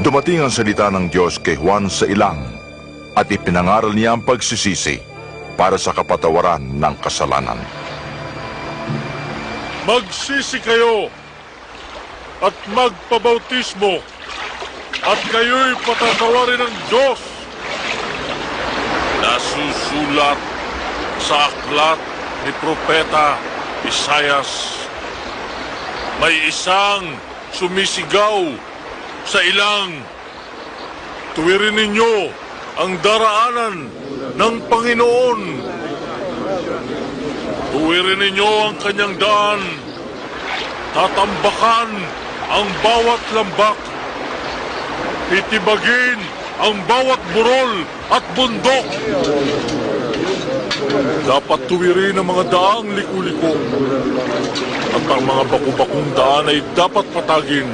Dumating ang salita ng Diyos kay Juan sa ilang at ipinangaral niya ang pagsisisi para sa kapatawaran ng kasalanan. Magsisi kayo at magpabautismo at kayo'y patatawarin ng Diyos. Nasusulat sa aklat ni Propeta Isayas. May isang sumisigaw sa ilang. Tuwirin ninyo ang daraanan ng Panginoon. Tuwirin ninyo ang kanyang daan. Tatambakan ang bawat lambak. Titibagin ang bawat burol at bundok. Dapat tuwirin ang mga daang liku-liko. At ang mga baku-bakong daan ay dapat patagin